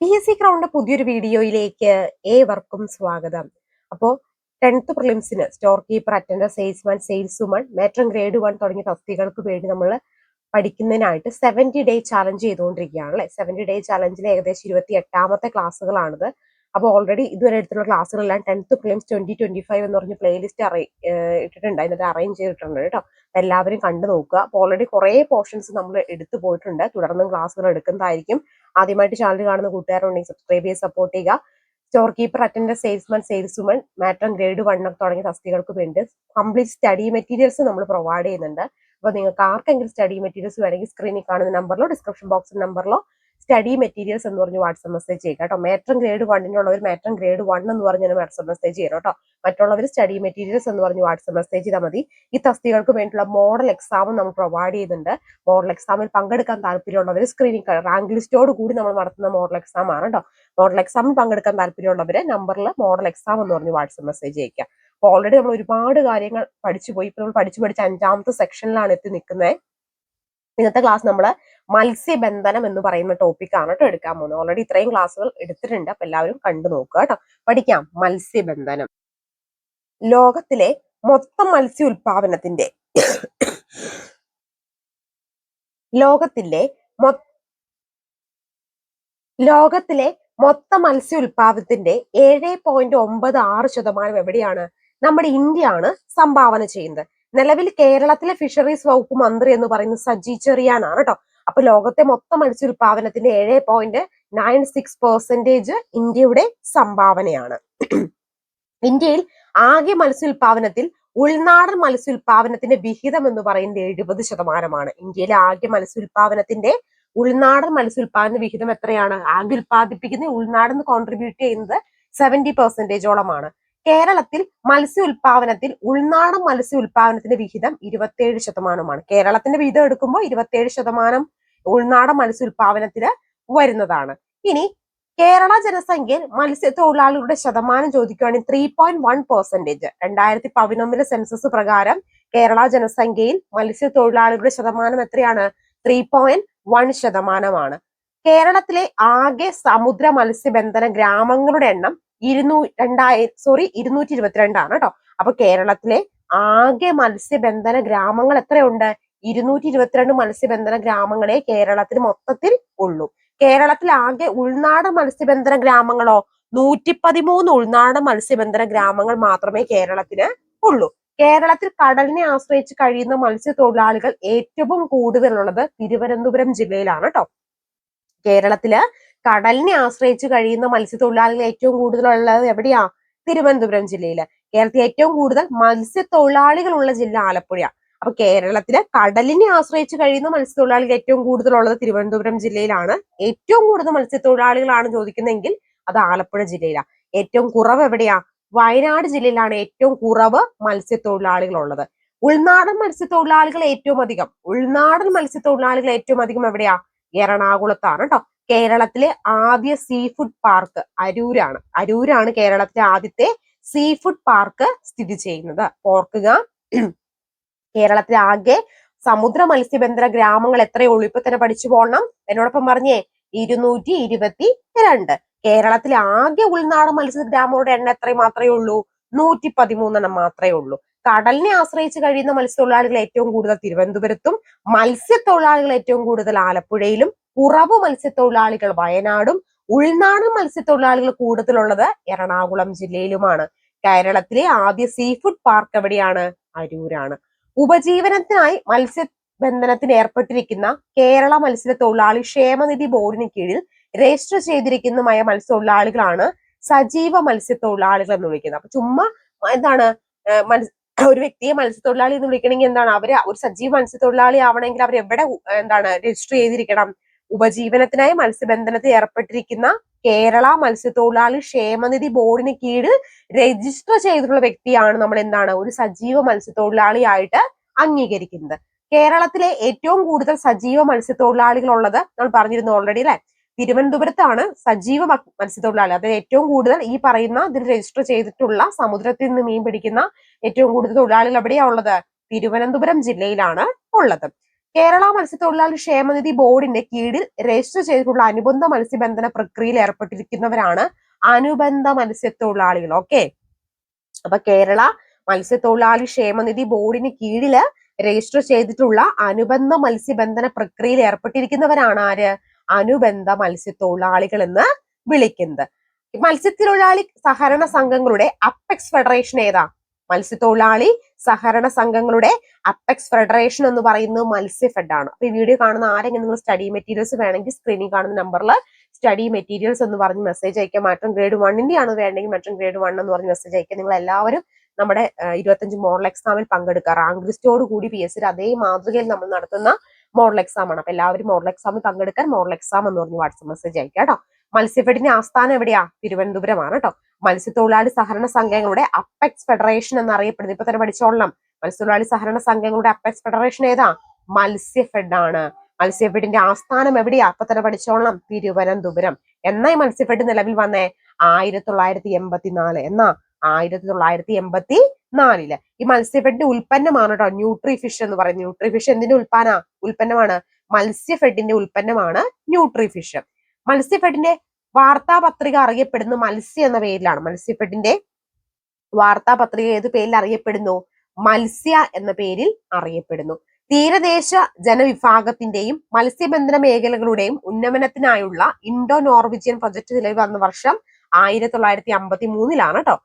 P S C crowned പുതിയൊരു വീഡിയോയിലേക്ക് ഏവർക്കും സ്വാഗതം. അപ്പോൾ tenth പ്രിലിംസിന് store keeper attender salesman sales woman matron grade one തുടങ്ങിയ തസ്തികൾക്ക് വേണ്ടി നമ്മൾ പഠിക്കുന്നതിനായിട്ട് സെവന്റി ഡേ ചാലഞ്ച് ചെയ്തുകൊണ്ടിരിക്കുകയാണ് അല്ലെ സെവന്റി ഡേ ചാലഞ്ചിൽ ഏകദേശം ഇരുപത്തി എട്ടാമത്തെ ക്ലാസ്സുകളാണിത് അപ്പോൾ ഓൾറെഡി ഇതുവരെ എടുത്തുള്ള ക്ലാസ്സുകളെല്ലാം tenth prelims twenty twenty five എന്ന് പറഞ്ഞ പ്ലേലിസ്റ്റ് അറേ ഇട്ടിട്ടുണ്ട്. അതിനകത്ത് അറേഞ്ച് ചെയ്തിട്ടുണ്ട് കേട്ടോ. എല്ലാവരും കണ്ടു നോക്കുക. അപ്പോൾ ഓൾറെഡി കുറേ പോർഷൻസ് നമ്മൾ എടുത്തു പോയിട്ടുണ്ട്. തുടർന്നും ക്ലാസ്സുകൾ എടുക്കുന്നതായിരിക്കും. ആദ്യമായിട്ട് ചാനൽ കാണുന്ന കൂട്ടുകാരുണ്ടെങ്കിൽ സബ്സ്ക്രൈബ് ചെയ്ത് സപ്പോർട്ട് ചെയ്യുക. Store keeper attender salesman sales woman matron grade one തുടങ്ങിയ തസ്തികൾക്ക് വേണ്ടി കംപ്ലീറ്റ് സ്റ്റഡി മെറ്റീരിയൽസ് നമ്മൾ പ്രൊവൈഡ് ചെയ്യുന്നുണ്ട്. അപ്പോൾ നിങ്ങൾക്ക് ആർക്കെങ്കിലും സ്റ്റഡി മെറ്റീരിയൽസ് വേണമെങ്കിൽ സ്ക്രീനിൽ കാണുന്ന നമ്പറിലോ ഡിസ്ക്രിപ്ഷൻ ബോക്സ് നമ്പറിലോ സ്റ്റഡി മെറ്റീരിയൽസ് എന്ന് പറഞ്ഞ് വാട്സപ്പ് മെസ്സേജ് ചെയ്യുക കേട്ടോ. മാട്രം ഗ്രേഡ് വണ്ണിനുള്ളവർ മാട്രം ഗ്രേഡ് വൺ എന്ന് പറഞ്ഞ് വാട്സപ്പ് മെസ്സേജ് ചെയ്യണം കേട്ടോ. മറ്റുള്ളവർ സ്റ്റഡി മെറ്റീരിയൽസ് എന്ന് പറഞ്ഞ് വാട്സപ്പ് മെസ്സേജ് ചെയ്താൽ മതി. ഈ തസ്തികൾക്ക് വേണ്ടിയുള്ള മോഡൽ എക്സാമും നമ്മൾ പ്രൊവൈഡ് ചെയ്യുന്നുണ്ട്. മോഡൽ എക്സാമിൽ പങ്കെടുക്കാൻ താല്പര്യമുള്ളവർ സ്ക്രീനിങ് റാങ്ക് ലിസ്റ്റോട് കൂടി നമ്മൾ നടത്തുന്ന മോഡൽ എക്സാം ആണ് കേട്ടോ. മോഡൽ എക്സാമിൽ പങ്കെടുക്കാൻ താല്പര്യമുള്ളവർ നമ്പറിൽ മോഡൽ എക്സാം എന്ന് പറഞ്ഞ് വാട്സപ്പ് മെസ്സേജ് അയക്കുക അപ്പോൾ ഓൾറെഡി നമ്മൾ ഒരുപാട് കാര്യങ്ങൾ പഠിച്ചു പോയി. ഇപ്പൊ നമ്മൾ പഠിച്ചു പഠിച്ച അഞ്ചാമത്തെ സെക്ഷനിലാണ് എത്തി നിൽക്കുന്നത് ഇന്നത്തെ ക്ലാസ് നമ്മൾ മത്സ്യബന്ധനം എന്ന് പറയുന്ന ടോപ്പിക്കാണ് കേട്ടോ എടുക്കാൻ പോകുന്നത്. ഓൾറെഡി ഇത്രയും ക്ലാസ്സുകൾ എടുത്തിട്ടുണ്ട്. അപ്പൊ എല്ലാവരും കണ്ടു നോക്കുക കേട്ടോ പഠിക്കാം. മത്സ്യബന്ധനം. ലോകത്തിലെ മൊത്തം മത്സ്യ ഉൽപാദനത്തിന്റെ ലോകത്തിലെ ലോകത്തിലെ മൊത്തം മത്സ്യ ഉൽപാദനത്തിന്റെ ഏഴ് പോയിന്റ് ഒമ്പത് ആറ് ശതമാനം എവിടെയാണ്? നമ്മുടെ ഇന്ത്യയാണ് സംഭാവന ചെയ്യുന്നത്. നിലവിൽ കേരളത്തിലെ ഫിഷറീസ് വകുപ്പ് മന്ത്രി എന്ന് പറയുന്നത് സജി ചെറിയാനാണ് കേട്ടോ. അപ്പൊ ലോകത്തെ മൊത്തം മത്സ്യ ഉൽപാദനത്തിന്റെ ഏഴ് പോയിന്റ് നയൻ സിക്സ് പെർസെന്റേജ് ഇന്ത്യയുടെ സംഭാവനയാണ്. ഇന്ത്യയിൽ ആകെ മത്സ്യ ഉൽപാദനത്തിൽ ഉൾനാടൻ മത്സ്യ ഉൽപാദനത്തിന്റെ വിഹിതം എന്ന് പറയുന്നത് എഴുപത് ശതമാനമാണ്. ഇന്ത്യയിലെ ആകെ മത്സ്യ ഉൽപാദനത്തിന്റെ ഉൾനാടൻ മത്സ്യ ഉൽപാദന വിഹിതം എത്രയാണ്? ആകെ ഉൽപ്പാദിപ്പിക്കുന്ന ഉൾനാടൻ കോൺട്രിബ്യൂട്ട് ചെയ്യുന്നത് സെവന്റി പെർസെന്റേജോളമാണ് കേരളത്തിൽ മത്സ്യ ഉൽപാദനത്തിൽ ഉൾനാടൻ മത്സ്യ ഉൽപാദനത്തിന്റെ വിഹിതം ഇരുപത്തിയേഴ് ശതമാനമാണ്. കേരളത്തിന്റെ വിഹിതം എടുക്കുമ്പോൾ ഇരുപത്തിയേഴ് ശതമാനം ഉൾനാടൻ മത്സ്യ ഉൽപാദനത്തിന് വരുന്നതാണ്. ഇനി കേരള ജനസംഖ്യയിൽ മത്സ്യത്തൊഴിലാളികളുടെ ശതമാനം ചോദിക്കുകയാണെങ്കിൽ ത്രീ പോയിന്റ് വൺ പെർസെന്റേജ് രണ്ടായിരത്തി പതിനൊന്നിലെ സെൻസസ് പ്രകാരം കേരള ജനസംഖ്യയിൽ മത്സ്യത്തൊഴിലാളികളുടെ ശതമാനം എത്രയാണ്? ത്രീ പോയിന്റ് വൺ ശതമാനമാണ്. കേരളത്തിലെ ആകെ സമുദ്ര മത്സ്യബന്ധന ഗ്രാമങ്ങളുടെ എണ്ണം ഇരുന്നൂ രണ്ടായി സോറി ഇരുന്നൂറ്റി ഇരുപത്തിരണ്ടാണ് കേട്ടോ അപ്പൊ കേരളത്തിലെ ആകെ മത്സ്യബന്ധന ഗ്രാമങ്ങൾ എത്രയുണ്ട്? ഇരുന്നൂറ്റി ഇരുപത്തിരണ്ട് മത്സ്യബന്ധന ഗ്രാമങ്ങളെ കേരളത്തിൽ മൊത്തത്തിൽ ഉള്ളൂ. കേരളത്തിൽ ആകെ ഉൾനാടൻ മത്സ്യബന്ധന ഗ്രാമങ്ങളോ നൂറ്റി പതിമൂന്ന് ഉൾനാടൻ മത്സ്യബന്ധന ഗ്രാമങ്ങൾ മാത്രമേ കേരളത്തിന് ഉള്ളൂ. കേരളത്തിൽ കടലിനെ ആശ്രയിച്ച് കഴിയുന്ന മത്സ്യത്തൊഴിലാളികൾ ഏറ്റവും കൂടുതലുള്ളത് തിരുവനന്തപുരം ജില്ലയിലാണ് കേട്ടോ കേരളത്തിൽ കടലിനെ ആശ്രയിച്ച് കഴിയുന്ന മത്സ്യത്തൊഴിലാളികൾ ഏറ്റവും കൂടുതലുള്ളത് എവിടെയാ? തിരുവനന്തപുരം ജില്ലയിൽ കേരളത്തിൽ ഏറ്റവും കൂടുതൽ മത്സ്യത്തൊഴിലാളികളുള്ള ജില്ല ആലപ്പുഴയാണ് അപ്പൊ കേരളത്തിൽ കടലിനെ ആശ്രയിച്ച് കഴിയുന്ന മത്സ്യത്തൊഴിലാളികൾ ഏറ്റവും കൂടുതലുള്ളത് തിരുവനന്തപുരം ജില്ലയിലാണ്. ഏറ്റവും കൂടുതൽ മത്സ്യത്തൊഴിലാളികളാണ് ചോദിക്കുന്നതെങ്കിൽ അത് ആലപ്പുഴ ജില്ലയിലാണ് ഏറ്റവും കുറവ് എവിടെയാ? വയനാട് ജില്ലയിലാണ് ഏറ്റവും കുറവ് മത്സ്യത്തൊഴിലാളികൾ ഉള്ളത് ഉൾനാടൻ മത്സ്യത്തൊഴിലാളികൾ ഏറ്റവും അധികം. ഉൾനാടൻ മത്സ്യത്തൊഴിലാളികൾ ഏറ്റവും അധികം എവിടെയാ? എറണാകുളത്താണ് കേട്ടോ കേരളത്തിലെ ആദ്യ സീ ഫുഡ് പാർക്ക് അരൂരാണ്. അരൂരാണ് കേരളത്തിലെ ആദ്യത്തെ സീ ഫുഡ് പാർക്ക് സ്ഥിതി ചെയ്യുന്നത്. ഓർക്കുക കേരളത്തിലെ ആകെ സമുദ്ര മത്സ്യബന്ധന ഗ്രാമങ്ങൾ എത്രയേ? ഉള്ളൂ ഇപ്പൊ തന്നെ പഠിച്ചു പോകണം എന്നോടൊപ്പം പറഞ്ഞേ ഇരുന്നൂറ്റി ഇരുപത്തി രണ്ട് കേരളത്തിലെ ആകെ ഉൾനാടൻ മത്സ്യ ഗ്രാമങ്ങളുടെ എണ്ണം എത്ര മാത്രമേ ഉള്ളൂ? നൂറ്റി പതിമൂന്നെണ്ണം മാത്രമേ ഉള്ളൂ. കടലിനെ ആശ്രയിച്ച് കഴിയുന്ന മത്സ്യത്തൊഴിലാളികൾ ഏറ്റവും കൂടുതൽ തിരുവനന്തപുരത്തും മത്സ്യത്തൊഴിലാളികൾ ഏറ്റവും കൂടുതൽ ആലപ്പുഴയിലും കുറവ് മത്സ്യത്തൊഴിലാളികൾ വയനാടും ഉൾനാടൻ മത്സ്യത്തൊഴിലാളികൾ കൂടുതലുള്ളത് എറണാകുളം ജില്ലയിലുമാണ്. കേരളത്തിലെ ആദ്യ സീ ഫുഡ് പാർക്ക് എവിടെയാണ്? അരൂരാണ്. ഉപജീവനത്തിനായി മത്സ്യബന്ധനത്തിന് ഏർപ്പെട്ടിരിക്കുന്ന കേരള മത്സ്യത്തൊഴിലാളി ക്ഷേമനിധി ബോർഡിന് കീഴിൽ രജിസ്റ്റർ ചെയ്തിരിക്കുന്നതുമായ മത്സ്യത്തൊഴിലാളികളാണ് സജീവ മത്സ്യത്തൊഴിലാളികൾ എന്ന് വിളിക്കുന്നത്. അപ്പൊ ചുമ്മാ എന്താണ് ഒരു വ്യക്തിയെ മത്സ്യത്തൊഴിലാളി എന്ന് വിളിക്കണമെങ്കിൽ എന്താണ്? അവർ ഒരു സജീവ മത്സ്യത്തൊഴിലാളി ആവണമെങ്കിൽ അവർ എവിടെ എന്താണ് രജിസ്റ്റർ ചെയ്തിരിക്കണം? ഉപജീവനത്തിനായി മത്സ്യബന്ധനത്തിൽ ഏർപ്പെട്ടിരിക്കുന്ന കേരള മത്സ്യത്തൊഴിലാളി ക്ഷേമനിധി ബോർഡിന് കീഴിൽ രജിസ്റ്റർ ചെയ്തിട്ടുള്ള വ്യക്തിയാണ് നമ്മൾ എന്താണ് ഒരു സജീവ മത്സ്യത്തൊഴിലാളിയായിട്ട് അംഗീകരിക്കുന്നത്. കേരളത്തിലെ ഏറ്റവും കൂടുതൽ സജീവ മത്സ്യത്തൊഴിലാളികൾ ഉള്ളത് നമ്മൾ പറഞ്ഞിരുന്നു ഓൾറെഡി അല്ലെ? തിരുവനന്തപുരത്താണ് സജീവ മത്സ്യത്തൊഴിലാളി. അതായത് ഏറ്റവും കൂടുതൽ ഈ പറയുന്ന ഇതിൽ രജിസ്റ്റർ ചെയ്തിട്ടുള്ള സമുദ്രത്തിൽ നിന്ന് മീൻ പിടിക്കുന്ന ഏറ്റവും കൂടുതൽ തൊഴിലാളികൾ എവിടെയാ ഉള്ളത്? തിരുവനന്തപുരം ജില്ലയിലാണ് ഉള്ളത്. കേരള മത്സ്യത്തൊഴിലാളി ക്ഷേമനിധി ബോർഡിന്റെ കീഴിൽ രജിസ്റ്റർ ചെയ്തിട്ടുള്ള അനുബന്ധ മത്സ്യബന്ധന പ്രക്രിയയിൽ ഏർപ്പെട്ടിരിക്കുന്നവരാണ് അനുബന്ധ മത്സ്യത്തൊഴിലാളികൾ. ഓക്കെ അപ്പൊ കേരള മത്സ്യത്തൊഴിലാളി ക്ഷേമനിധി ബോർഡിന് കീഴിൽ രജിസ്റ്റർ ചെയ്തിട്ടുള്ള അനുബന്ധ മത്സ്യബന്ധന പ്രക്രിയയിൽ ഏർപ്പെട്ടിരിക്കുന്നവരാണ് ആര്? അനുബന്ധ മത്സ്യത്തൊഴിലാളികൾ എന്ന് വിളിക്കുന്നത്. മത്സ്യത്തൊഴിലാളി സഹകരണ സംഘങ്ങളുടെ അപ്പെക്സ് ഫെഡറേഷൻ ഏതാ? മത്സ്യത്തൊഴിലാളി സഹകരണ സംഘങ്ങളുടെ അപ്പെക്സ് ഫെഡറേഷൻ എന്ന് പറയുന്നത് മത്സ്യഫെഡ് ആണ്. അപ്പൊ ഈ വീഡിയോ കാണുന്ന ആരെങ്കിലും നിങ്ങൾ സ്റ്റഡി മെറ്റീരിയൽസ് വേണമെങ്കിൽ സ്ക്രീനിൽ കാണുന്ന നമ്പറിൽ സ്റ്റഡി മെറ്റീരിയൽസ് എന്ന് പറഞ്ഞ് മെസ്സേജ് അയക്കാം. മാറ്റം ഗ്രേഡ് വണ്ണിന്റെ ആണ് വേണമെങ്കിൽ മാറ്റം ഗ്രേഡ് വൺ എന്ന് പറഞ്ഞ് മെസ്സേജ് അയക്കാം. നിങ്ങൾ എല്ലാവരും നമ്മുടെ ഇരുപത്തഞ്ച് മോഡൽ എക്സാമിൽ പങ്കെടുക്കുക. റാങ്ക് ലിസ്റ്റോട് കൂടി പി എസ് അതേ മാതൃകയിൽ നമ്മൾ നടത്തുന്ന മോഡൽ എക്സാം ആണ്. അപ്പൊ എല്ലാവരും മോഡൽ എക്സാമിൽ പങ്കെടുക്കാൻ മോഡൽ എക്സാം എന്ന് പറഞ്ഞ് വാട്സ്ആപ്പ് മെസ്സേജ് അയക്കാം കേട്ടോ. മത്സ്യഫെഡിന്റെ ആസ്ഥാനം എവിടെയാ? തിരുവനന്തപുരമാണ് കേട്ടോ മത്സ്യത്തൊഴിലാളി സഹകരണ സംഘങ്ങളുടെ അപ്പെക്സ് ഫെഡറേഷൻ എന്നറിയപ്പെടുന്നത്. ഇപ്പൊ തന്നെ പഠിച്ചോളണം. മത്സ്യത്തൊഴിലാളി സഹകരണ സംഘങ്ങളുടെ അപ്പെക്സ് ഫെഡറേഷൻ ഏതാ? മത്സ്യഫെഡ് ആണ് മത്സ്യഫെഡിന്റെ ആസ്ഥാനം എവിടെയാ? അപ്പൊ തന്നെ പഠിച്ചോളണം. തിരുവനന്തപുരം. എന്നാ ഈ മത്സ്യഫെഡ് നിലവിൽ വന്നേ? ആയിരത്തി തൊള്ളായിരത്തി എൺപത്തിനാല് എന്നാ? ആയിരത്തി തൊള്ളായിരത്തി എൺപത്തി നാലിൽ ഈ മത്സ്യഫെഡിന്റെ ഉൽപ്പന്നമാണ് കേട്ടോ ന്യൂട്രി ഫിഷ് എന്ന് പറയുന്നത്. ന്യൂട്രി ഫിഷ് എന്തിന്റെ ഉൽപ്പന്ന ഉൽപ്പന്നമാണ്. മത്സ്യഫെഡിന്റെ ഉൽപ്പന്നമാണ് ന്യൂട്രി ഫിഷ് മത്സ്യഫെഡിന്റെ വാർത്താപത്രിക അറിയപ്പെടുന്നു. മത്സ്യ എന്ന പേരിലാണ്. മത്സ്യഫെഡിന്റെ വാർത്താപത്രിക ഏത് പേരിൽ അറിയപ്പെടുന്നു? മത്സ്യ എന്ന പേരിൽ അറിയപ്പെടുന്നു. തീരദേശ ജനവിഭാഗത്തിന്റെയും മത്സ്യബന്ധന മേഖലകളുടെയും ഉന്നമനത്തിനായുള്ള ഇൻഡോ നോർവിജിയൻ പ്രൊജക്ട് നിലവിൽ വന്ന വർഷം ആയിരത്തി തൊള്ളായിരത്തി അമ്പത്തി മൂന്നിലാണ് കേട്ടോ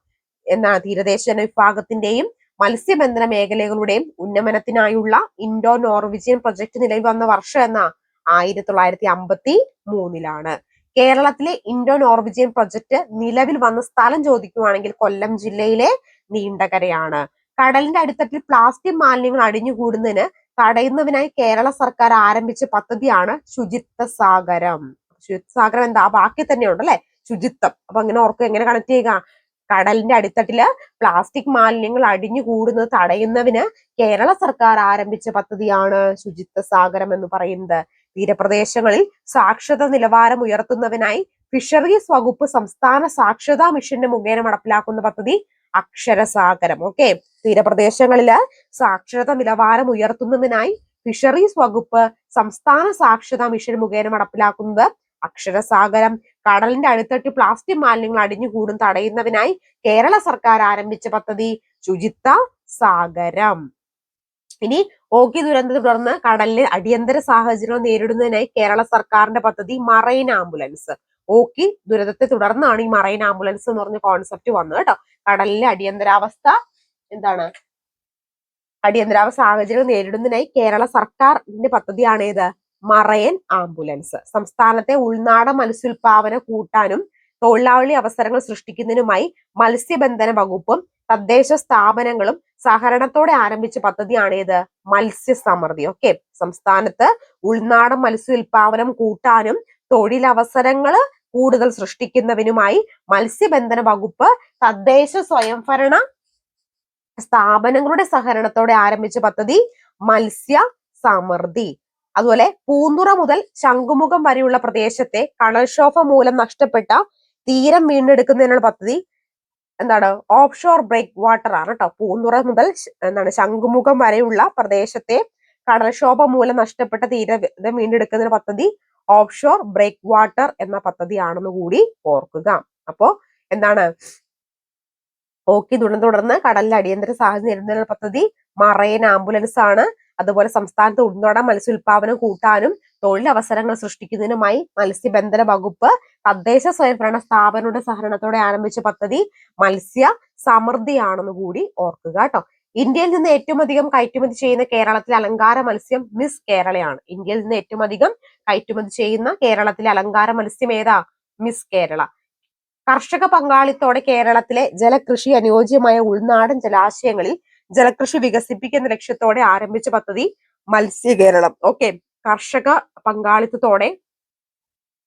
എന്നാണ് തീരദേശ ജനവിഭാഗത്തിന്റെയും മത്സ്യബന്ധന മേഖലകളുടെയും ഉന്നമനത്തിനായുള്ള ഇൻഡോ നോർവിജിയൻ പ്രൊജക്ട് നിലവിൽ വന്ന വർഷം എന്ന? ആയിരത്തി തൊള്ളായിരത്തി അമ്പത്തി മൂന്നിലാണ് കേരളത്തിലെ ഇൻഡോ നോർവിജിയൻ പ്രൊജക്ട് നിലവിൽ വന്ന സ്ഥലം ചോദിക്കുവാണെങ്കിൽ കൊല്ലം ജില്ലയിലെ നീണ്ടകരയാണ്. കടലിന്റെ അടിത്തട്ടിൽ പ്ലാസ്റ്റിക് മാലിന്യങ്ങൾ അടിഞ്ഞുകൂടുന്നതിന് തടയുന്നതിനായി കേരള സർക്കാർ ആരംഭിച്ച പദ്ധതിയാണ് ശുചിത്വ സാഗരം ശുചിത്വ സാഗരം എന്താ ബാക്കി തന്നെയുണ്ട് അല്ലെ? ശുചിത്വം. അപ്പൊ അങ്ങനെ ഓർക്കുക എങ്ങനെ കണക്ട് ചെയ്യുക? കടലിന്റെ അടിത്തട്ടിൽ പ്ലാസ്റ്റിക് മാലിന്യങ്ങൾ അടിഞ്ഞു കൂടുന്നത് തടയുന്നതിന് കേരള സർക്കാർ ആരംഭിച്ച പദ്ധതിയാണ് ശുചിത്വ സാഗരം എന്ന് പറയുന്നത്. തീരപ്രദേശങ്ങളിൽ സാക്ഷരത നിലവാരം ഉയർത്തുന്നതിനായി ഫിഷറീസ് വകുപ്പ് സംസ്ഥാന സാക്ഷരതാ മിഷന്റെ മുഖേന നടപ്പിലാക്കുന്ന പദ്ധതി അക്ഷരസാഗരം. ഓക്കെ തീരപ്രദേശങ്ങളിൽ സാക്ഷരത നിലവാരം ഉയർത്തുന്നതിനായി ഫിഷറീസ് വകുപ്പ് സംസ്ഥാന സാക്ഷരതാ മിഷൻ മുഖേന നടപ്പിലാക്കുന്നത് അക്ഷരസാഗരം. കടലിന്റെ അടുത്തട്ട് പ്ലാസ്റ്റിക് മാലിന്യങ്ങൾ അടിഞ്ഞുകൂടും തടയുന്നതിനായി കേരള സർക്കാർ ആരംഭിച്ച പദ്ധതി ശുചിത്വ സാഗരം. ഇനി ഓക്കി ദുരന്തത്തെ തുടർന്ന് കടലിൽ അടിയന്തര സാഹചര്യം നേരിടുന്നതിനായി കേരള സർക്കാരിന്റെ പദ്ധതി മറൈൻ ആംബുലൻസ്. ഓക്കി ദുരന്തത്തെ തുടർന്നാണ് ഈ മറൈൻ ആംബുലൻസ് എന്ന് പറഞ്ഞ കോൺസെപ്റ്റ് വന്നത് കേട്ടോ. കടലിലെ അടിയന്തരാവസ്ഥ എന്താണ്? അടിയന്തരാവസ്ഥ സാഹചര്യം നേരിടുന്നതിനായി കേരള സർക്കാരിന്റെ പദ്ധതിയാണ് ഏത് മറയൻ ആംബുലൻസ്. സംസ്ഥാനത്തെ ഉൾനാടൻ മത്സ്യോൽപാദനം കൂട്ടാനും തൊഴിലാളി അവസരങ്ങൾ സൃഷ്ടിക്കുന്നതിനുമായി മത്സ്യബന്ധന വകുപ്പും തദ്ദേശ സ്ഥാപനങ്ങളും സഹകരണത്തോടെ ആരംഭിച്ച പദ്ധതിയാണ് ഏത് മത്സ്യസമൃദ്ധി. ഓക്കെ സംസ്ഥാനത്ത് ഉൾനാടൻ മത്സ്യോൽപാദനം കൂട്ടാനും തൊഴിലവസരങ്ങൾ കൂടുതൽ സൃഷ്ടിക്കുന്നതിനുമായി മത്സ്യബന്ധന വകുപ്പ് തദ്ദേശ സ്വയംഭരണ സ്ഥാപനങ്ങളുടെ സഹകരണത്തോടെ ആരംഭിച്ച പദ്ധതി മത്സ്യ സമൃദ്ധി അതുപോലെ പൂന്തുറ മുതൽ ശംഖുമുഖം വരെയുള്ള പ്രദേശത്തെ കടൽക്ഷോഭം മൂലം നഷ്ടപ്പെട്ട തീരം വീണ്ടെടുക്കുന്നതിനുള്ള പദ്ധതി എന്താണ്? ഓഫ് ഷോർ ബ്രേക്ക് വാട്ടർ ആണ് കേട്ടോ പൂന്തുറ മുതൽ എന്താണ് ശംഖുമുഖം വരെയുള്ള പ്രദേശത്തെ കടൽക്ഷോഭം മൂലം നഷ്ടപ്പെട്ട തീരം വീണ്ടെടുക്കുന്നതിന് പദ്ധതി ഓഫ് ഷോർ ബ്രേക്ക് വാട്ടർ എന്ന പദ്ധതിയാണെന്ന് കൂടി ഓർക്കുക. അപ്പോ എന്താണ്? ഓക്കി തുടർന്ന് കടലിൽ അടിയന്തര സാഹചര്യം നേരിടുന്ന പദ്ധതി മറൈൻ ആംബുലൻസ് ആണ് അതുപോലെ സംസ്ഥാനത്ത് ഉൾനാടൻ മത്സ്യോൽപാദനം കൂട്ടാനും തൊഴിലവസരങ്ങൾ സൃഷ്ടിക്കുന്നതിനുമായി മത്സ്യബന്ധന വകുപ്പ് തദ്ദേശ സ്വയംഭരണ സ്ഥാപനങ്ങളുടെ സഹകരണത്തോടെ ആരംഭിച്ച പദ്ധതി മത്സ്യ സമൃദ്ധിയാണെന്ന് കൂടി ഓർക്കുക കേട്ടോ. ഇന്ത്യയിൽ നിന്ന് ഏറ്റവും അധികം കയറ്റുമതി ചെയ്യുന്ന കേരളത്തിലെ അലങ്കാര മത്സ്യം മിസ് കേരളയാണ്. ഇന്ത്യയിൽ നിന്ന് ഏറ്റവും അധികം കയറ്റുമതി ചെയ്യുന്ന കേരളത്തിലെ അലങ്കാര മത്സ്യം ഏതാ? മിസ് കേരള. കർഷക പങ്കാളിത്തോടെ കേരളത്തിലെ ജലകൃഷി അനുയോജ്യമായ ഉൾനാടൻ ജലാശയങ്ങളിൽ ജലകൃഷി വികസിപ്പിക്കുന്ന ലക്ഷ്യത്തോടെ ആരംഭിച്ച പദ്ധതി മത്സ്യ കേരളം. ഓക്കെ കർഷക പങ്കാളിത്തത്തോടെ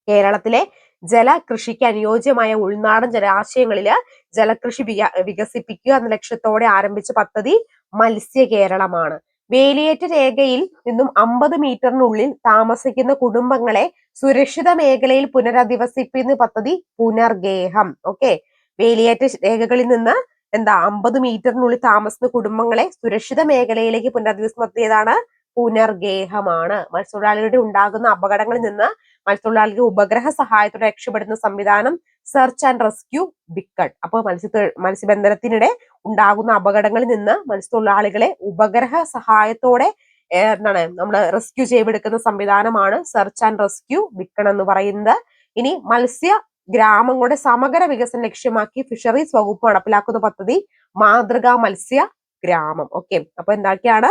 കേരളത്തിലെ ജലകൃഷിക്ക് അനുയോജ്യമായ ഉൾനാടൻ ജലാശയങ്ങളിൽ ജലകൃഷി വികസിപ്പിക്കുക എന്ന ലക്ഷ്യത്തോടെ ആരംഭിച്ച പദ്ധതി മത്സ്യ കേരളമാണ്. വേലിയേറ്റ രേഖയിൽ നിന്നും അമ്പത് മീറ്ററിനുള്ളിൽ താമസിക്കുന്ന കുടുംബങ്ങളെ സുരക്ഷിത മേഖലയിൽ പുനരധിവസിപ്പിക്കുന്ന പദ്ധതി പുനർഗേഹം. ഓക്കെ വേലിയേറ്റ രേഖകളിൽ നിന്ന് എന്താ അമ്പത് മീറ്ററിനുള്ളിൽ താമസിക്കുന്ന കുടുംബങ്ങളെ സുരക്ഷിത മേഖലയിലേക്ക് പുനരധിവസിക്കുന്ന പദ്ധതി പുനർഗേഹമാണ്. മത്സ്യത്തൊഴിലാളികളുടെ ഉണ്ടാകുന്ന അപകടങ്ങളിൽ നിന്ന് മത്സ്യത്തൊഴിലാളികൾ ഉപഗ്രഹ സഹായത്തോടെ രക്ഷപ്പെടുന്ന സംവിധാനം സെർച്ച് ആൻഡ് റെസ്ക്യൂ ബിക്കഡ് അപ്പോൾ മത്സ്യ മത്സ്യബന്ധനത്തിനിടെ ഉണ്ടാകുന്ന അപകടങ്ങളിൽ നിന്ന് മത്സ്യത്തൊഴിലാളികളെ ഉപഗ്രഹ സഹായത്തോടെ എന്താണ് നമ്മൾ റെസ്ക്യൂ ചെയ്തെടുക്കുന്ന സംവിധാനമാണ് സെർച്ച് ആൻഡ് റെസ്ക്യൂ ബിക്കൺ എന്ന് പറയുന്നത്. ഇനി മത്സ്യ ഗ്രാമങ്ങളുടെ സമഗ്ര വികസനം ലക്ഷ്യമാക്കി ഫിഷറീസ് വകുപ്പ് നടപ്പിലാക്കുന്ന പദ്ധതി മാതൃകാ മത്സ്യ ഗ്രാമം. ഓക്കെ അപ്പൊ എന്തൊക്കെയാണ്?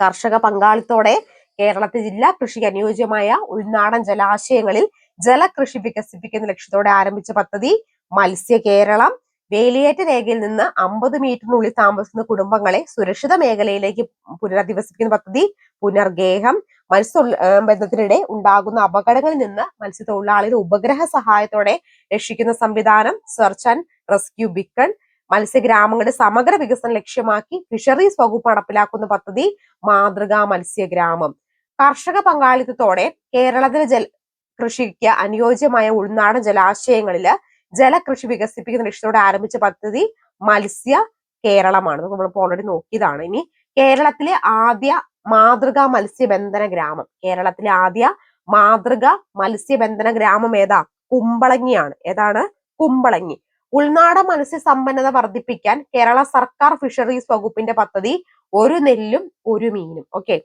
കർഷക പങ്കാളിത്തോടെ കേരളത്തെ ജില്ലാ കൃഷിക്ക് അനുയോജ്യമായ ഉൾനാടൻ ജലാശയങ്ങളിൽ ജലകൃഷി വികസിപ്പിക്കുന്ന ലക്ഷ്യത്തോടെ ആരംഭിച്ച പദ്ധതി മത്സ്യ കേരളം. വേലിയേറ്റ രേഖയിൽ നിന്ന് അമ്പത് മീറ്ററിനുള്ളിൽ താമസിക്കുന്ന കുടുംബങ്ങളെ സുരക്ഷിത മേഖലയിലേക്ക് പുനരധിവസിപ്പിക്കുന്ന പദ്ധതി പുനർഗേഹം. മത്സ്യ ബന്ധത്തിനിടെ ഉണ്ടാകുന്ന അപകടങ്ങളിൽ നിന്ന് മത്സ്യത്തൊഴിലാളികൾ ഉപഗ്രഹ സഹായത്തോടെ രക്ഷിക്കുന്ന സംവിധാനം സെർച്ച് ആൻഡ് റെസ്ക്യൂ ബിക്കൺ മത്സ്യഗ്രാമങ്ങളുടെ സമഗ്ര വികസനം ലക്ഷ്യമാക്കി ഫിഷറീസ് വകുപ്പ് നടപ്പിലാക്കുന്ന പദ്ധതി മാതൃകാ മത്സ്യഗ്രാമം. കർഷക പങ്കാളിത്തത്തോടെ കേരളത്തിലെ ജല കൃഷിക്ക് അനുയോജ്യമായ ഉൾനാടൻ ജലാശയങ്ങളിൽ ജലകൃഷി വികസിപ്പിക്കുന്ന ലക്ഷ്യത്തോടെ ആരംഭിച്ച പദ്ധതി മത്സ്യ കേരളമാണ്. നമ്മൾ ഓൾറെഡി നോക്കിയതാണ്. ഇനി കേരളത്തിലെ ആദ്യ മാതൃകാ മത്സ്യബന്ധന ഗ്രാമം. കേരളത്തിലെ ആദ്യ മാതൃക മത്സ്യബന്ധന ഗ്രാമം ഏതാ? കുമ്പളങ്ങിയാണ്. ഏതാണ്? കുമ്പളങ്ങി. ഉൾനാടൻ മത്സ്യ സമ്പന്നത വർദ്ധിപ്പിക്കാൻ കേരള സർക്കാർ ഫിഷറീസ് വകുപ്പിന്റെ പദ്ധതി ഒരു നെല്ലും ഒരു മീനും. ഓക്കെ.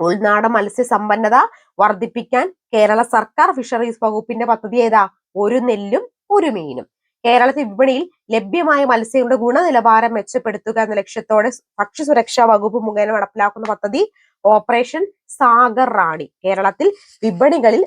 ഉൾനാടൻ മത്സ്യ സമ്പന്നത വർദ്ധിപ്പിക്കാൻ കേരള സർക്കാർ ഫിഷറീസ് വകുപ്പിന്റെ പദ്ധതി ഏതാ? ഒരു നെല്ലും ഒരു മീനും. കേരളത്തിൽ വിപണിയിൽ ലഭ്യമായ മത്സ്യങ്ങളുടെ ഗുണനിലവാരം മെച്ചപ്പെടുത്തുക എന്ന ലക്ഷ്യത്തോടെ ഭക്ഷ്യസുരക്ഷാ വകുപ്പ് മുഖേന നടപ്പിലാക്കുന്ന പദ്ധതി ഓപ്പറേഷൻ സാഗർ റാണി. കേരളത്തിൽ വിപണികളിൽ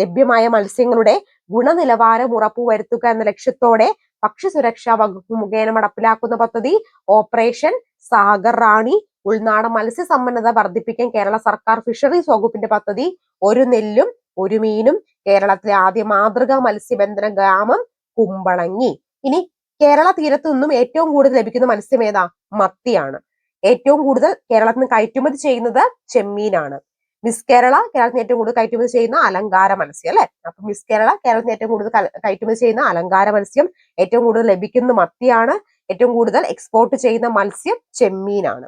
ലഭ്യമായ മത്സ്യങ്ങളുടെ ഗുണനിലവാരം ഉറപ്പുവരുത്തുക എന്ന ലക്ഷ്യത്തോടെ ഭക്ഷ്യസുരക്ഷാ വകുപ്പ് മുഖേന നടപ്പിലാക്കുന്ന പദ്ധതി ഓപ്പറേഷൻ സാഗർ റാണി. ഉൾനാടൻ മത്സ്യ സമ്പന്നത വർദ്ധിപ്പിക്കാൻ കേരള സർക്കാർ ഫിഷറീസ് വകുപ്പിന്റെ പദ്ധതി ഒരു നെല്ലും ഒരു മീനും കേരളത്തിലെ ആദ്യ മാതൃകാ മത്സ്യബന്ധന ഗ്രാമം കുമ്പളങ്ങി. ഇനി കേരള തീരത്തു നിന്നും ഏറ്റവും കൂടുതൽ ലഭിക്കുന്ന മത്സ്യം ഏതാ? മത്തിയാണ്. ഏറ്റവും കൂടുതൽ കേരളത്തിൽ നിന്ന് കയറ്റുമതി ചെയ്യുന്നത് ചെമ്മീനാണ്. മിസ് കേരള കേരളത്തിന് ഏറ്റവും കൂടുതൽ കയറ്റുമതി ചെയ്യുന്ന അലങ്കാര മത്സ്യം അല്ലെ? അപ്പൊ മിസ് കേരള കേരളത്തിന് ഏറ്റവും കൂടുതൽ കയറ്റുമതി ചെയ്യുന്ന അലങ്കാര മത്സ്യം ഏറ്റവും കൂടുതൽ ലഭിക്കുന്ന മത്തിയാണ്. ഏറ്റവും കൂടുതൽ എക്സ്പോർട്ട് ചെയ്യുന്ന മത്സ്യം ചെമ്മീനാണ്.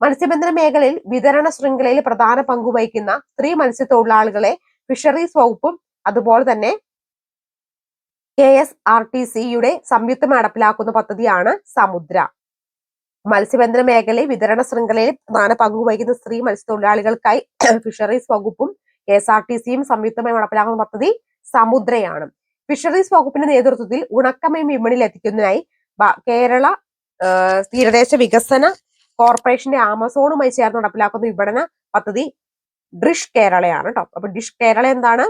മത്സ്യബന്ധന മേഖലയിൽ വിതരണ ശൃംഖലയിൽ പ്രധാന പങ്കുവഹിക്കുന്ന സ്ത്രീ മത്സ്യത്തൊഴിലാളികളെ ഫിഷറീസ് വകുപ്പും അതുപോലെ തന്നെ കെ എസ് ആർ ടി സിയുടെ സംയുക്തം നടപ്പിലാക്കുന്ന പദ്ധതിയാണ് സമുദ്ര. മത്സ്യബന്ധന മേഖലയിൽ വിതരണ ശൃംഖലയിൽ പ്രധാന പങ്കുവഹിക്കുന്ന സ്ത്രീ മത്സ്യത്തൊഴിലാളികൾക്കായി ഫിഷറീസ് വകുപ്പും കെ എസ് ആർ ടി സിയും സംയുക്തമായി നടപ്പിലാക്കുന്ന പദ്ധതി സമുദ്രയാണ്. ഫിഷറീസ് വകുപ്പിന്റെ നേതൃത്വത്തിൽ ഉണക്കമയം വിപണിയിൽ എത്തിക്കുന്നതിനായി കേരള തീരദേശ വികസന കോർപ്പറേഷന്റെ ആമസോണുമായി ചേർന്ന് നടപ്പിലാക്കുന്ന വിപണന പദ്ധതി ഡ്രിഷ് കേരളയാണ് കേട്ടോ അപ്പൊ ഡിഷ് കേരള എന്താണ്?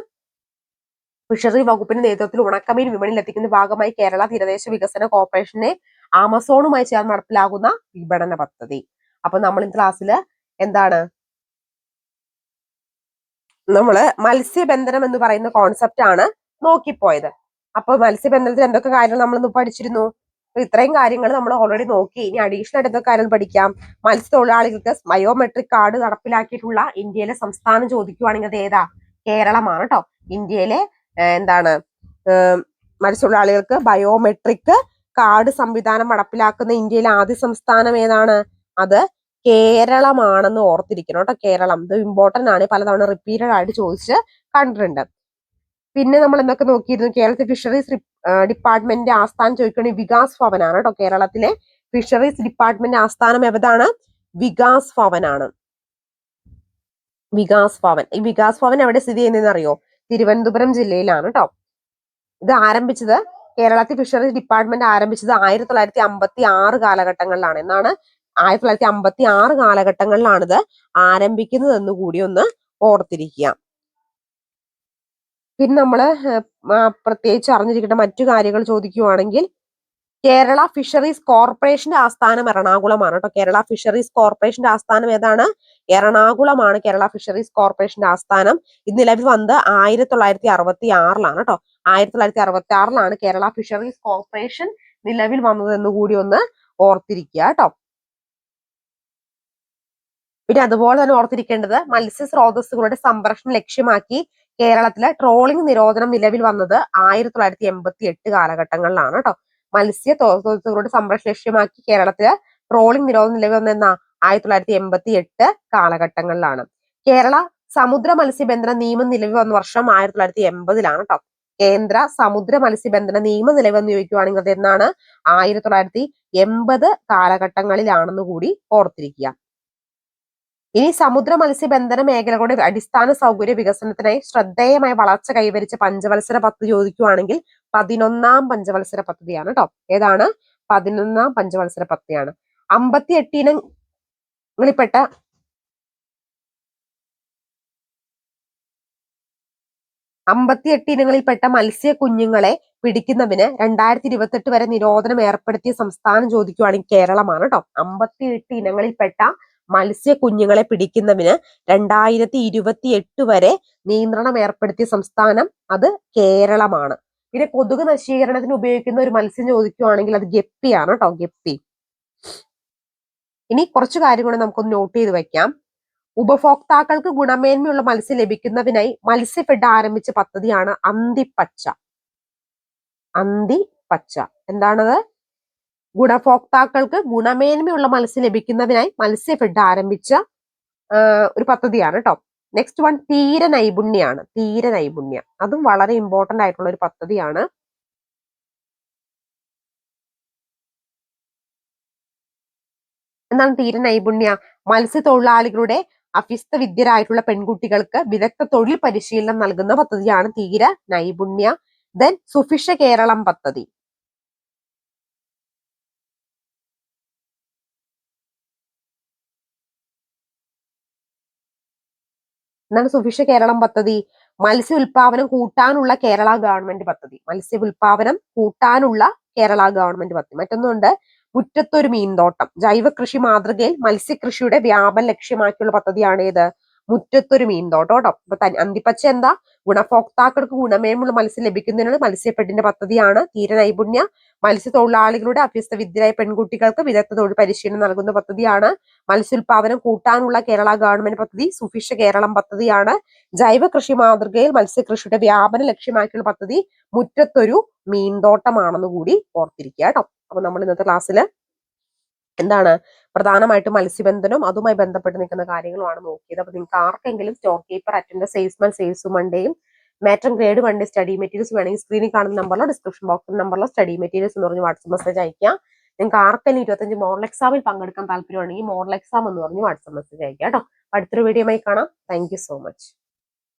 ഫിഷറി വകുപ്പിന്റെ നേതൃത്വത്തിൽ ഉണക്കമീൻ വിപണിയിൽ എത്തിക്കുന്ന ഭാഗമായി കേരള തീരദേശ വികസന കോർപ്പറേഷനെ ആമസോണുമായി ചേർന്ന് നടപ്പിലാകുന്ന വിപണന പദ്ധതി. അപ്പൊ നമ്മൾ ഈ ക്ലാസ്സിൽ എന്താണ്? നമ്മൾ മത്സ്യബന്ധനം എന്ന് പറയുന്ന കോൺസെപ്റ്റ് ആണ് നോക്കിപ്പോയത്. അപ്പൊ മത്സ്യബന്ധനത്തിൽ എന്തൊക്കെ കാര്യങ്ങൾ നമ്മൾ ഇന്ന് പഠിച്ചിരുന്നു ഇത്രയും കാര്യങ്ങൾ നമ്മൾ ഓൾറെഡി നോക്കി. ഇനി അഡീഷണൽ ആയിട്ട് എന്തൊക്കെ കാര്യങ്ങൾ പഠിക്കാം? മത്സ്യത്തൊഴിലാളികൾക്ക് ബയോമെട്രിക് കാർഡ് നടപ്പിലാക്കിയിട്ടുള്ള ഇന്ത്യയിലെ സംസ്ഥാനം ചോദിക്കുവാണെങ്കിൽ അത് ഏതാ? കേരളമാണ് കേട്ടോ ഇന്ത്യയിലെ എന്താണ്? മത്സ്യത്തൊഴിലാളികൾക്ക് ബയോമെട്രിക് കാർഡ് സംവിധാനം നടപ്പിലാക്കുന്ന ഇന്ത്യയിലെ ആദ്യ സംസ്ഥാനം ഏതാണ്? അത് കേരളമാണെന്ന് ഓർത്തിരിക്കണം കേട്ടോ കേരളം. ഇത് ഇമ്പോർട്ടന്റ് ആണ്. പലതവണ റിപ്പീറ്റഡ് ആയിട്ട് ചോദിച്ച് കണ്ടിട്ടുണ്ട്. പിന്നെ നമ്മൾ എന്തൊക്കെ നോക്കിയിരുന്നു? കേരളത്തിൽ ഫിഷറീസ് ഡിപ്പാർട്ട്മെന്റിന്റെ ആസ്ഥാനം ചോദിക്കുകയാണെങ്കിൽ വികാസ് ഭവനാണ് കേട്ടോ. കേരളത്തിലെ ഫിഷറീസ് ഡിപ്പാർട്ട്മെന്റ് ആസ്ഥാനം എവിടാണ് വികാസ് ഭവനാണ് വികാസ് ഭവൻ. ഈ വികാസ് ഭവൻ എവിടെ സ്ഥിതി ചെയ്യുന്നതെന്ന് അറിയോ? തിരുവനന്തപുരം ജില്ലയിലാണ് കേട്ടോ ഇത് ആരംഭിച്ചത് കേരളത്തിൽ ഫിഷറീസ് ഡിപ്പാർട്ട്മെന്റ് ആരംഭിച്ചത് ആയിരത്തി തൊള്ളായിരത്തി അമ്പത്തി ആറ് കാലഘട്ടങ്ങളിലാണ്. എന്നാണ് ആയിരത്തി തൊള്ളായിരത്തി അമ്പത്തി ആറ് കാലഘട്ടങ്ങളിലാണ് ഇത് ആരംഭിക്കുന്നത് എന്ന് കൂടി ഒന്ന് ഓർത്തിരിക്കുക. പിന്നെ നമ്മൾ പ്രത്യേകിച്ച് അറിഞ്ഞിരിക്കേണ്ട മറ്റു കാര്യങ്ങൾ ചോദിക്കുവാണെങ്കിൽ കേരള ഫിഷറീസ് കോർപ്പറേഷന്റെ ആസ്ഥാനം എറണാകുളമാണ് കേട്ടോ കേരള ഫിഷറീസ് കോർപ്പറേഷന്റെ ആസ്ഥാനം ഏതാണ്? എറണാകുളമാണ് കേരള ഫിഷറീസ് കോർപ്പറേഷന്റെ ആസ്ഥാനം. ഇത് നിലവിൽ വന്നത് ആയിരത്തി തൊള്ളായിരത്തി അറുപത്തി ആറിലാണ് കേട്ടോ ആയിരത്തി തൊള്ളായിരത്തി അറുപത്തി ആറിലാണ് കേരള ഫിഷറീസ് കോർപ്പറേഷൻ നിലവിൽ വന്നത് എന്ന് കൂടി ഒന്ന് ഓർത്തിരിക്കുക കേട്ടോ പിന്നെ അതുപോലെ തന്നെ ഓർത്തിരിക്കേണ്ടത് മത്സ്യ സ്രോതസ്സുകളുടെ സംരക്ഷണം ലക്ഷ്യമാക്കി കേരളത്തിലെ ട്രോളിംഗ് നിരോധനം നിലവിൽ വന്നത് ആയിരത്തി തൊള്ളായിരത്തി എൺപത്തി എട്ട് കാലഘട്ടങ്ങളിലാണ് കേട്ടോ മത്സ്യ സ്രോതസ്സുകളുടെ സംരക്ഷണ ലക്ഷ്യമാക്കി കേരളത്തിലെ ട്രോളിംഗ് നിരോധനം നിലവിൽ വന്ന ആയിരത്തി തൊള്ളായിരത്തി എൺപത്തി എട്ട് കാലഘട്ടങ്ങളിലാണ്. കേരള സമുദ്ര മത്സ്യബന്ധന നിയമം നിലവിൽ വന്ന വർഷം ആയിരത്തി തൊള്ളായിരത്തി എൺപതിലാണ് കേട്ടോ കേന്ദ്ര സമുദ്ര മത്സ്യബന്ധന നിയമം നിലവിൽ വന്ന് ചോദിക്കുവാണെങ്കിൽ എന്നാണ് ആയിരത്തി തൊള്ളായിരത്തി എൺപത് കാലഘട്ടങ്ങളിലാണെന്ന് കൂടി ഓർത്തിരിക്കുക. ഇനി സമുദ്ര മത്സ്യബന്ധന മേഖലകളുടെ അടിസ്ഥാന സൗകര്യ വികസനത്തിനായി ശ്രദ്ധേയമായ വളർച്ച കൈവരിച്ച പഞ്ചവത്സര പദ്ധതി ചോദിക്കുവാണെങ്കിൽ പതിനൊന്നാം പഞ്ചവത്സര പദ്ധതിയാണ് കേട്ടോ ഏതാണ്? പതിനൊന്നാം പഞ്ചവത്സര പദ്ധതിയാണ്. അമ്പത്തി എട്ടിനങ്ങളിൽപ്പെട്ട അമ്പത്തിയെട്ട് ഇനങ്ങളിൽപ്പെട്ട മത്സ്യ കുഞ്ഞുങ്ങളെ പിടിക്കുന്നതിന് രണ്ടായിരത്തി ഇരുപത്തെട്ട് വരെ നിരോധനം ഏർപ്പെടുത്തിയ സംസ്ഥാനം ചോദിക്കുവാണെങ്കിൽ കേരളമാണ് കേട്ടോ അമ്പത്തി എട്ട് ഇനങ്ങളിൽപ്പെട്ട മത്സ്യ കുഞ്ഞുങ്ങളെ പിടിക്കുന്നതിന് രണ്ടായിരത്തി ഇരുപത്തി എട്ട് വരെ നിയന്ത്രണം ഏർപ്പെടുത്തിയ സംസ്ഥാനം അത് കേരളമാണ്. പിന്നെ കൊതുക് നശീകരണത്തിന് ഉപയോഗിക്കുന്ന ഒരു മത്സ്യം ചോദിക്കുവാണെങ്കിൽ അത് ഗപ്പിയാണ് കേട്ടോ ഗപ്പി. ഇനി കുറച്ച് കാര്യങ്ങൾ നമുക്കൊന്ന് നോട്ട് ചെയ്ത് വെക്കാം. ഉപഭോക്താക്കൾക്ക് ഗുണമേന്മയുള്ള മത്സ്യം ലഭിക്കുന്നതിനായി മത്സ്യഫെഡ് ആരംഭിച്ച പദ്ധതിയാണ് അന്തിപ്പച്ച. അന്തിപ്പച്ച. എന്താണത്? ഗുണഭോക്താക്കൾക്ക് ഗുണമേന്മയുള്ള മത്സ്യം ലഭിക്കുന്നതിനായി മത്സ്യഫെഡ് ആരംഭിച്ച ഒരു പദ്ധതിയാണ് കേട്ടോ നെക്സ്റ്റ് വൺ തീര നൈപുണ്യാണ്. തീര നൈപുണ്യം. അതും വളരെ ഇമ്പോർട്ടന്റ് ആയിട്ടുള്ള ഒരു പദ്ധതിയാണ്. എന്താണ് തീര നൈപുണ്യ? മത്സ്യത്തൊഴിലാളികളുടെ അഭ്യസ്ത വിദ്യരായിട്ടുള്ള പെൺകുട്ടികൾക്ക് വിദഗ്ധ തൊഴിൽ പരിശീലനം നൽകുന്ന പദ്ധതിയാണ് തീര നൈപുണ്യ. ദെൻ സുഫിഷ കേരളം പദ്ധതി. എന്താണ് സുഭിക്ഷ കേരളം പദ്ധതി? മത്സ്യ ഉൽപാദനം കൂട്ടാനുള്ള കേരള ഗവൺമെന്റ് പദ്ധതി. മത്സ്യ ഉൽപാദനം കൂട്ടാനുള്ള കേരള ഗവൺമെന്റ് പദ്ധതി. മറ്റൊന്നുണ്ട് മുറ്റത്തൊരു മീൻതോട്ടം. ജൈവ കൃഷി മാതൃകയിൽ മത്സ്യകൃഷിയുടെ വ്യാപനം ലക്ഷ്യമാക്കിയുള്ള പദ്ധതിയാണ് ഏത്? മുറ്റത്തൊരു മീൻതോട്ടം കേട്ടോ. അന്തിപ്പച്ച എന്താ? ഗുണഭോക്താക്കൾക്ക് ഗുണമേന്മുള്ള മത്സ്യം ലഭിക്കുന്നതിനുള്ള മത്സ്യപ്പെട്ടിന്റെ പദ്ധതിയാണ് തീര നൈപുണ്യ മത്സ്യത്തൊഴിലാളികളുടെ അഭ്യസ്ത വിദ്യരായ പെൺകുട്ടികൾക്ക് വിദഗ്ധ തൊഴിൽ പരിശീലനം നൽകുന്ന പദ്ധതിയാണ്. മത്സ്യോൽപാദനം കൂട്ടാനുള്ള കേരള ഗവൺമെന്റ് പദ്ധതി സുഭിക്ഷ കേരളം പദ്ധതിയാണ്. ജൈവ കൃഷി മാതൃകയിൽ മത്സ്യകൃഷിയുടെ വ്യാപനം ലക്ഷ്യമാക്കിയുള്ള പദ്ധതി മുറ്റത്തൊരു മീൻതോട്ടമാണെന്ന് കൂടി ഓർത്തിരിക്കുക കേട്ടോ. അപ്പൊ നമ്മൾ ഇന്നത്തെ ക്ലാസ്സിൽ എന്താണ്? പ്രധാനമായിട്ടും മത്സ്യബന്ധനവും അതുമായി ബന്ധപ്പെട്ട് നിൽക്കുന്ന കാര്യങ്ങളുമാണ് നോക്കിയത്. അപ്പൊ നിങ്ങൾക്ക് ആർക്കെങ്കിലും stock keeper attend salesman sales മണ്ടേയും മാറ്റം ഗ്രേഡ് വണ്ടി സ്റ്റഡി മെറ്റീരിയൽസ് വേണമെങ്കിൽ സ്ക്രീനിൽ കാണുന്ന നമ്പറിലോ ഡിസ്ക്രിപ്ഷൻ ബോക്സ് നമ്പറിലോ സ്റ്റഡി മെറ്റീരിയൽസ് എന്ന് പറഞ്ഞ് വാട്സപ്പ് മെസ്സേജ് അയക്കുക നിങ്ങൾക്ക് ആർക്കെങ്കിലും ഇരുപത്തഞ്ച് മോഡൽ എക്സാമിൽ പങ്കെടുക്കാൻ താല്പര്യമാണെങ്കിൽ മോഡൽ എക്സാം എന്ന് പറഞ്ഞ് വാട്സപ്പ് മെസ്സേജ് അയക്കുക കേട്ടോ. അടുത്തൊരു വീഡിയോ കാണാം. Thank so much.